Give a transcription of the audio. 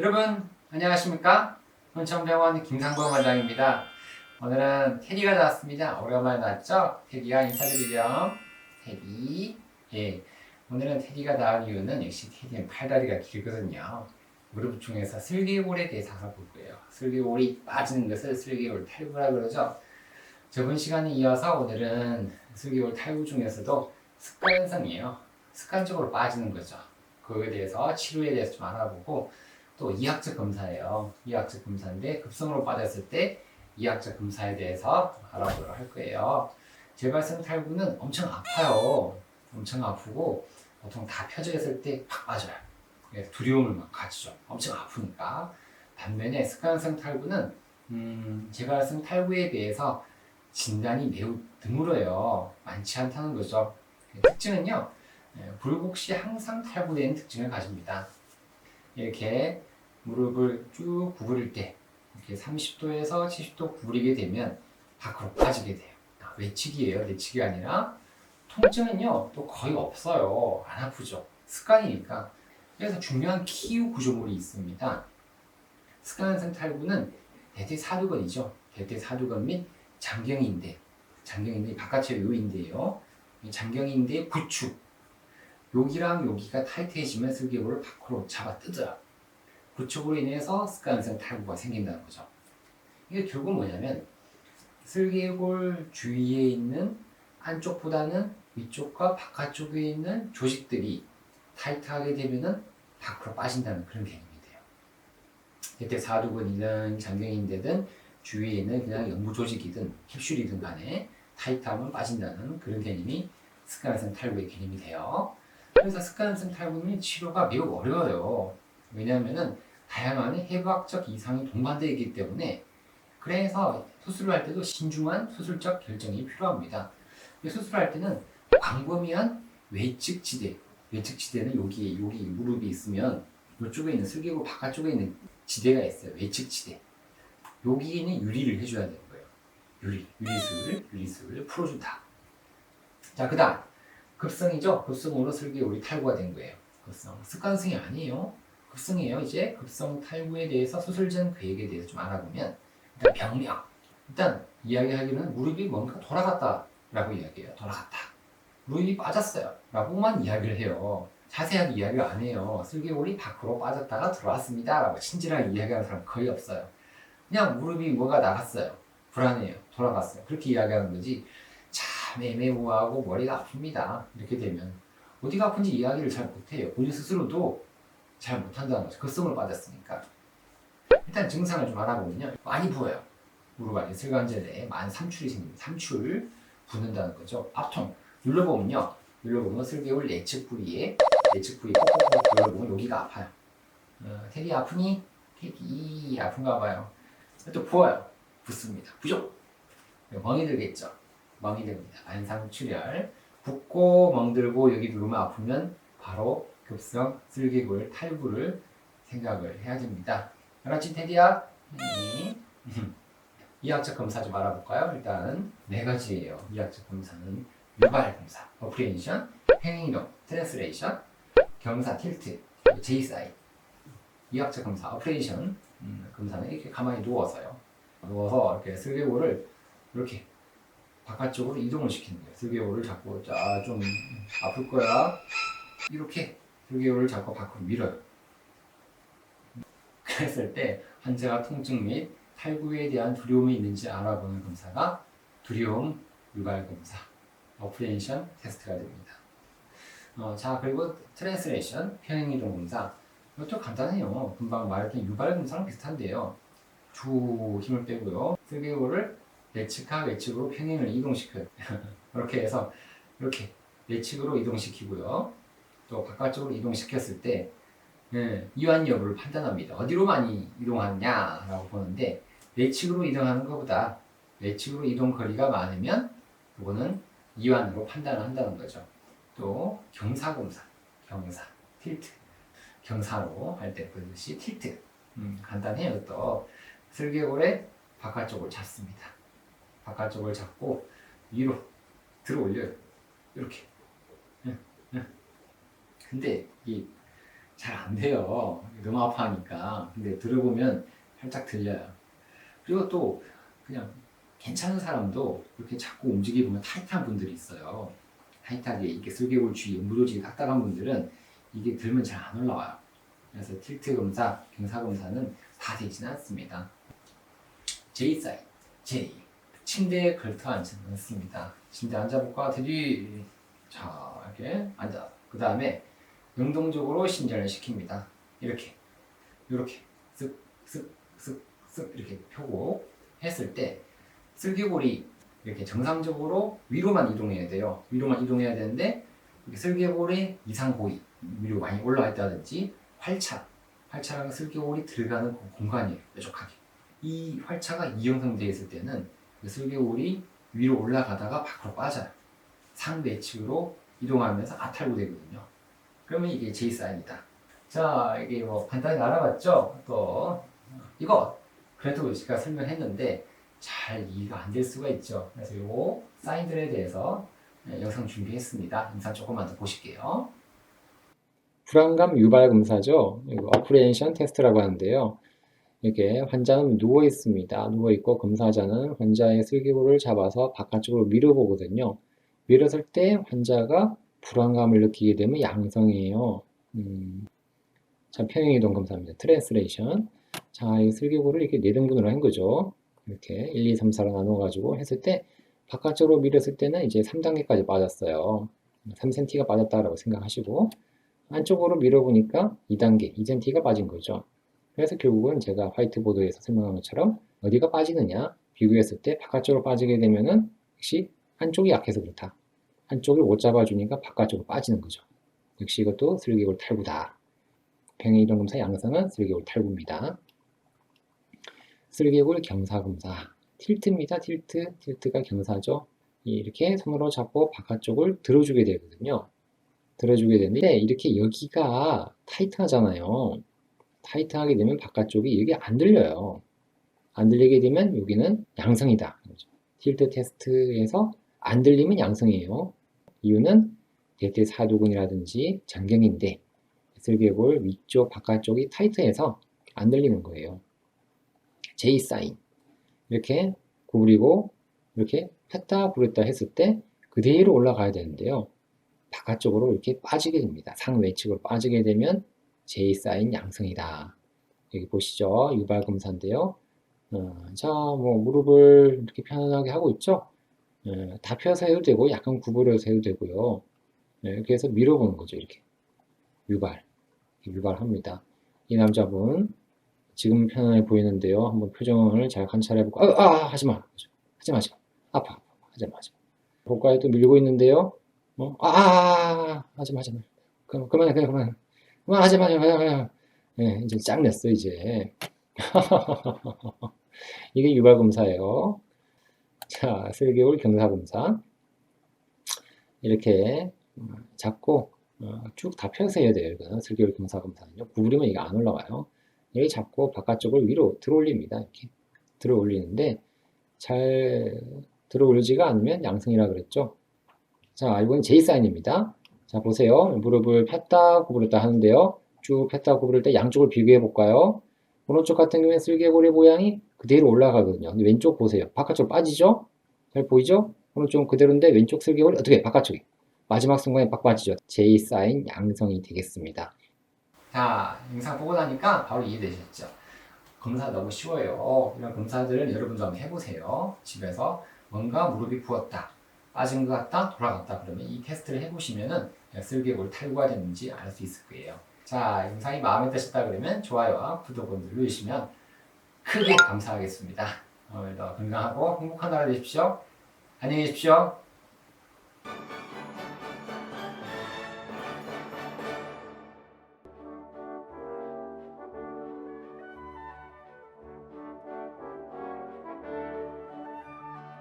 여러분 안녕하십니까? hun천병원 김상범 원장입니다. 오늘은 테디가 나왔습니다. 오랜만에 나왔죠? 테디가 인사드리렴. 테디. 예. 오늘은 테디가 나온 이유는 역시 테디는 팔다리가 길거든요. 무릎 중에서 슬개골에 대해서 알아볼 거예요. 슬개골이 빠지는 것을 슬개골 탈구라 그러죠. 저번 시간에 이어서 오늘은 슬개골 탈구 중에서도 습관성이에요. 습관적으로 빠지는 거죠. 그거에 대해서 치료에 대해서 좀 알아보고 또 이학적 검사예요. 이학적 검사인데 급성으로 빠졌을 때 이학적 검사에 대해서 알아보도록 할 거예요. 재발성 탈구는 엄청 아파요. 엄청 아프고 보통 다 펴져 있을 때 팍 빠져요. 그래서 두려움을 막 가지죠. 엄청 아프니까. 반면에 습관성 탈구는 음, 재발성 탈구에 비해서 진단이 매우 드물어요. 많지 않다는 거죠. 특징은요. 예, 불국 시 항상 탈구되는 특징을 가집니다. 이렇게 무릎을 쭉 구부릴 때 이렇게 30도에서 70도 구부리게 되면 밖으로 빠지게 돼요. 아, 외치기예요. 내치기 아니라 통증은요 또 거의 없어요. 안 아프죠. 습관이니까. 그래서 중요한 키우 구조물이 있습니다. 습관성 탈구는 대퇴사두근이죠. 대퇴사두근 및 장경인대. 장경인대 바깥에 요인데요. 이 장경인대 구축. 여기랑 여기가 타이트해지면 슬개골을 밖으로 잡아 뜯어요. 구축으로 인해서 습관성 탈구가 생긴다는 거죠. 이게 결국 뭐냐면 슬개골 주위에 있는 안쪽보다는 위쪽과 바깥쪽에 있는 조직들이 타이트하게 되면은 밖으로 빠진다는 그런 개념이 돼요. 이때 사두근이든 장경인대든 주위에 있는 그냥 연부 조직이든 캡슐이든 간에 타이트하면 빠진다는 그런 개념이 습관성 탈구의 개념이 돼요. 그래서 습관성 탈구는 치료가 매우 어려워요. 왜냐하면은 다양한 해부학적 이상이 동반되어 있기 때문에 그래서 수술을 할 때도 신중한 수술적 결정이 필요합니다. 수술할 때는 광범위한 외측 지대, 외측 지대는 여기 여기 무릎이 있으면 이쪽에 있는 슬개골 바깥쪽에 있는 지대가 있어요. 외측 지대. 여기는 유리를 해줘야 되는 거예요. 유리, 유리술을 유리술을 풀어준다. 자, 그다음 급성이죠. 급성으로 슬개골이 탈구가 된 거예요. 급성. 습관성이 아니에요. 급성이에요. 이제 급성 탈구에 대해서 수술 전 계획에 대해서 좀 알아보면 일단 병명. 일단 이야기하기는 무릎이 뭔가 돌아갔다라고 이야기해요. 돌아갔다. 무릎이 빠졌어요. 라고만 이야기를 해요. 자세하게 이야기를 안 해요. 슬개골이 밖으로 빠졌다가 들어왔습니다. 라고 친절하게 이야기하는 사람 거의 없어요. 그냥 무릎이 뭐가 나갔어요. 불안해요. 돌아갔어요. 그렇게 이야기하는 거지. 참 애매모호하고 머리가 아픕니다. 이렇게 되면 어디가 아픈지 이야기를 잘 못해요. 본인 스스로도 잘 못한다는 거죠. 급성으로 빠졌으니까. 일단 증상을 좀 알아보면요. 많이 부어요. 무릎 안에 슬관절에 만 삼출이 생깁니다. 삼출 붓는다는 거죠. 앞통 눌러보면요. 눌러보면 슬개골 내측 부위에 내측 부위 콕콕콕 눌러보면 여기가 아파요. 어, 테디 아프니? 테디 아픈가 봐요. 또 부어요. 붓습니다. 부죠? 멍이 들겠죠. 멍이 듭니다. 만상출혈. 붓고 멍들고 여기 누르면 아프면 바로 급성 슬개골 탈구를 생각을 해야 됩니다. 알았지 테디야? 네. 이학적 검사 좀 알아볼까요? 일단 네 가지예요. 이학적 검사는 유발 검사, 어프리엔션, 행위동, 트랜스레이션, 경사 틸트, 제이사이. 이학적 검사, 어프레이션 음, 검사는 이렇게 가만히 누워서요. 누워서 이렇게 슬개골을 이렇게 바깥쪽으로 이동을 시키는 거예요. 슬개골을 잡고 자좀 아플 거야. 이렇게 슬개골을 잡고 밖으로 밀어요. 그랬을 때 환자가 통증 및 탈구에 대한 두려움이 있는지 알아보는 검사가 두려움 유발 검사, 어프레인션 테스트가 됩니다. 어, 자 그리고 트랜스레이션 평행 이동 검사 이것도 간단해요. 금방 말했던 유발 검사랑 비슷한데요. 주 힘을 빼고요. 슬개골을 내측과 외측으로 평행을 이동시켜요. 이렇게 해서 이렇게 내측으로 이동시키고요. 또 바깥쪽으로 이동시켰을 때 예, 이완 여부를 판단합니다. 어디로 많이 이동하느냐라고 보는데 내측으로 이동하는 것보다 외측으로 이동 거리가 많으면 그거는 이완으로 판단을 한다는 거죠. 또 경사 검사, 경사, 틸트, 경사로 할때 그것이 틸트. 음, 간단해요. 또 슬개골의 바깥쪽을 잡습니다. 바깥쪽을 잡고 위로 들어 올려요. 이렇게. 근데 이 잘 안 돼요. 너무 아파하니까. 근데 들어보면 살짝 들려요. 그리고 또 그냥 괜찮은 사람도 이렇게 자꾸 움직이 보면 타이트한 분들이 있어요. 타이트하게 이렇게 슬개골 주위 무도질이 딱딱한 분들은 이게 들면 잘 안 올라와요. 그래서 틸트 검사, 경사 검사는 다 되지는 않습니다. J 사인, J. 침대에 걸터 앉지 않습니다. 침대 앉아볼까? 드디. 자, 이렇게 앉아. 그 다음에 능동적으로 신전을 시킵니다. 이렇게, 이렇게 쓱, 쓱, 쓱, 쓱 이렇게 펴고 했을 때 슬개골이 이렇게 정상적으로 위로만 이동해야 돼요. 위로만 이동해야 되는데 슬개골의 이상 고위 위로 많이 올라와 있다든지 활차, 활차랑 슬개골이 들어가는 그 공간이에요. 뾰족하게. 이 활차가 이형성되어 있을 때는 그 슬개골이 위로 올라가다가 밖으로 빠져요. 상배측으로 이동하면서 아탈구 되거든요. 그러면 이게 J 사인이다. 자, 이게 뭐 간단히 알아봤죠? 또 이거 그래도 제가 설명했는데 잘 이해가 안 될 수가 있죠. 그래서 요 사인들에 대해서 네, 영상 준비했습니다. 영상 조금만 더 보실게요. 불안감 유발 검사죠. 어프레hen션 테스트라고 하는데요. 이렇게 환자는 누워 있습니다. 누워 있고 검사자는 환자의 슬개골을 잡아서 바깥쪽으로 밀어 보거든요. 밀었을 때 환자가 불안감을 느끼게 되면 양성이에요. 음, 자, 평행 이동 검사입니다. 트랜스레이션. 자, 이 슬개골을 이렇게 네 등분으로 한 거죠. 이렇게 1, 2, 3, 4로 나눠 가지고 했을 때 바깥쪽으로 밀었을 때는 이제 3단계까지 빠졌어요. 3cm가 빠졌다라고 생각하시고 안쪽으로 밀어보니까 2단계, 2cm가 빠진 거죠. 그래서 결국은 제가 화이트보드에서 설명한 것처럼 어디가 빠지느냐 비교했을 때 바깥쪽으로 빠지게 되면은 역시 한쪽이 약해서 그렇다. 한쪽을 못 잡아주니까 바깥쪽으로 빠지는 거죠. 역시 이것도 슬개골 탈구다. 평행 이동 검사 양성은 슬개골 탈구입니다. 슬개골 경사검사 틸트입니다. 틸트 틸트가 경사죠. 이렇게 손으로 잡고 바깥쪽을 들어주게 되거든요. 들어주게 되는데 이렇게 여기가 타이트하잖아요. 타이트하게 되면 바깥쪽이 여기 안 들려요. 안 들리게 되면 여기는 양성이다. 틸트 테스트에서 안 들리면 양성이에요. 이유는 대퇴 사두근이라든지 장경인데 슬개골 위쪽 바깥쪽이 타이트해서 안 들리는 거예요. J 사인 이렇게 구부리고 이렇게 폈다 구렸다 했을 때 그대로 올라가야 되는데요. 바깥쪽으로 이렇게 빠지게 됩니다. 상외측으로 빠지게 되면 J 사인 양성이다. 여기 보시죠. 유발 검사인데요. 어, 자, 뭐 무릎을 이렇게 편안하게 하고 있죠. 어, 다 펴서 해도 되고 약간 구부려서 해도 되고요. 네, 이렇게 해서 밀어보는 거죠. 이렇게 유발, 유발합니다. 이 남자분 지금 편안해 보이는데요. 한번 표정을 잘 관찰해보고, 아, 아 하지마, 하지마, 하지마, 아파, 아파, 하지마, 하지마. 고가에 또 밀고 있는데요. 어, 아, 아, 아, 하지마, 하지마. 그만, 그만해, 그냥 그만. 그만, 하지마, 하지마. 네, 이제 짱 냈어, 이제. 이게 유발검사예요. 자, 슬개골 경사검사. 이렇게 잡고 어, 쭉다 펴서 해야 돼요. 이거는 슬개골 경사검사는요. 구부리면 이게 안 올라와요. 여기 잡고 바깥쪽을 위로 들어 올립니다. 이렇게 들어 올리는데 잘 들어 올리지가 않으면 양성이라 그랬죠. 자, 이건 J 사인입니다. 자, 보세요. 무릎을 폈다 구부렸다 하는데요. 쭉 폈다 구부릴 때 양쪽을 비교해 볼까요? 오른쪽 같은 경우에 슬개골의 모양이 그대로 올라가거든요. 왼쪽 보세요. 바깥쪽 빠지죠? 잘 보이죠? 오른쪽은 그대로인데 왼쪽 슬개골이 어떻게 바깥쪽이 마지막 순간에 빡 빠지죠. J 사인 양성이 되겠습니다. 자, 영상 보고 나니까 바로 이해되셨죠? 검사 너무 쉬워요. 이런 검사들은 여러분도 한번 해보세요. 집에서 뭔가 무릎이 부었다, 빠진 것 같다, 돌아갔다 그러면 이 테스트를 해보시면은 슬개골 탈구가 됐는지 알 수 있을 거예요. 자, 영상이 마음에 드셨다 그러면 좋아요와 구독을 누르시면 크게 감사하겠습니다. 오늘도 건강하고 행복한 하루 되십시오. 안녕히 계십시오.